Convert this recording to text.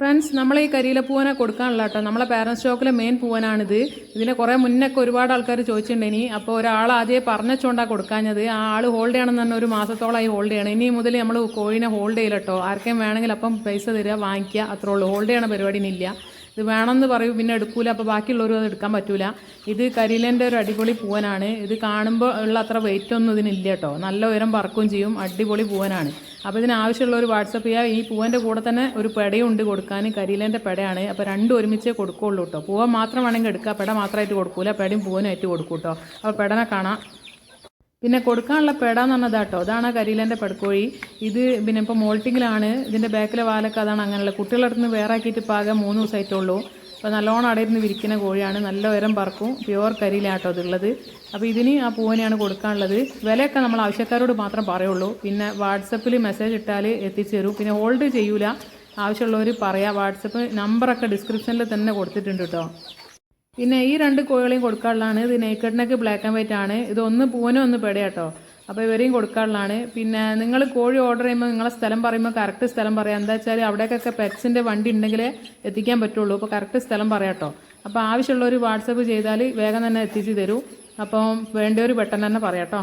Friends നമ്മൾ ഈ കരിയില പൂവനെ കൊടുക്കാനുള്ള കേട്ടോ. നമ്മളെ പാരൻസ് സ്റ്റോക്കിലെ മെയിൻ പൂവനാണിത്. ഇതിനെ കുറേ മുന്നൊക്കെ ഒരുപാട് ആൾക്കാർ ചോദിച്ചിട്ടുണ്ടേനി അപ്പോൾ ഒരാൾ ആദ്യമേ പറഞ്ഞുകൊണ്ടാണ് കൊടുക്കാഞ്ഞത്. ആ ആൾ ഹോൾഡ് ചെയ്യണം തന്നെ ഒരു മാസത്തോളമായി ഹോൾഡ് ചെയ്യണം. ഇനി മുതൽ നമ്മൾ കോഴിനെ ഹോൾഡ് ചെയ്യില്ല കേട്ടോ. ആർക്കെങ്കിലും വേണമെങ്കിൽ അപ്പം പൈസ തരിക വാങ്ങിക്കുക അത്രേ ഉള്ളൂ. ഹോൾഡ് ചെയ്യണ പരിപാടി ഇനിയില്ല. ഇത് വേണമെന്ന് പറയും പിന്നെ എടുക്കൂല അപ്പോൾ ബാക്കിയുള്ളവരും അത് എടുക്കാൻ പറ്റൂല. ഇത് കരിയിലേന്റെ ഒരു അടിപൊളി പൂവനാണ്. ഇത് കാണുമ്പോൾ ഉള്ള അത്ര വെയിറ്റ് ഒന്നും ഇതിനില്ല കേട്ടോ നല്ല ഉയരം പറക്കുകയും ചെയ്യും. അടിപൊളി പൂവനാണ്. അപ്പോൾ ഇതിന് ആവശ്യമുള്ള ഒരു വാട്സപ്പ് ചെയ്യുക ഈ പൂവന്റെ കൂടെ തന്നെ ഒരു പെടയും ഉണ്ട് കൊടുക്കാൻ കരിയിലേന്റെ പെടയാണ്. അപ്പോൾ രണ്ടും ഒരുമിച്ചേ കൊടുക്കുകയുള്ളൂ കേട്ടോ പൂവ മാത്രം വേണമെങ്കിൽ എടുക്കുക പെട മാത്രമായിട്ട് കൊടുക്കൂല. പെടയും പൂവനായിട്ട് കൊടുക്കൂ കേട്ടോ അപ്പോൾ പെടനെ കാണാം. പിന്നെ കൊടുക്കാനുള്ള പേട എന്ന് പറഞ്ഞതാ കേട്ടോ അതാണ് കരിയിലേന്റെ പെടക്കോഴി. ഇത് പിന്നെ ഇപ്പോൾ മോൾട്ടിങ്ങിലാണ്. ഇതിന്റെ ബാക്കിലെ വാലൊക്കെ അതാണ് അങ്ങനെയുള്ള. കുട്ടികളുടെ അടുത്ത് വേറെ ആക്കിയിട്ട് പാകം മൂന്ന് ദിവസമായിട്ടുള്ളൂ അപ്പോൾ നല്ലോണം അടയിരുന്ന് വിരിക്കുന്ന കോഴിയാണ്. നല്ല ഉയരം പറക്കും. പ്യുവർ കരിയിലാട്ടോ അതുള്ളത് അപ്പോൾ ഇതിന് ആ പൂവിനെയാണ് കൊടുക്കാനുള്ളത്. വിലയൊക്കെ നമ്മൾ ആവശ്യക്കാരോട് മാത്രം പറയുള്ളൂ. പിന്നെ വാട്സപ്പിൽ മെസ്സേജ് ഇട്ടാൽ എത്തിച്ചു തരും. പിന്നെ ഹോൾഡ് ചെയ്യൂല. ആവശ്യമുള്ളവർ പറയാം. വാട്സപ്പ് നമ്പറൊക്കെ ഡിസ്ക്രിപ്ഷനിൽ തന്നെ കൊടുത്തിട്ടുണ്ട് കേട്ടോ പിന്നെ ഈ രണ്ട് കോഴികളെയും കൊടുക്കാനുള്ളതാണ്. ഇത് നെയ്ക്കട്ടിനൊക്കെ ബ്ലാക്ക് ആൻഡ് വൈറ്റ് ആണ്. ഇത് ഒന്ന് പൂവനും ഒന്ന് പെടയാട്ടോ. അപ്പോൾ ഇവരെയും കൊടുക്കാനുള്ളതാണ്. പിന്നെ നിങ്ങൾ കോഴി ഓർഡർ ചെയ്യുമ്പോൾ നിങ്ങളെ സ്ഥലം പറയുമ്പോൾ കറക്റ്റ് സ്ഥലം പറയാം. എന്താ വെച്ചാൽ അവിടേക്കൊക്കെ പെറ്റ്സിന്റെ വണ്ടി ഉണ്ടെങ്കിലേ എത്തിക്കാൻ പറ്റുള്ളൂ. അപ്പോൾ കറക്റ്റ് സ്ഥലം പറയാട്ടോ. അപ്പോൾ ആവശ്യമുള്ളവർ വാട്സപ്പ് ചെയ്താൽ വേഗം തന്നെ എത്തിച്ച് തരൂ. അപ്പം വേണ്ടവർ പെട്ടെന്ന് തന്നെ പറയാട്ടോ.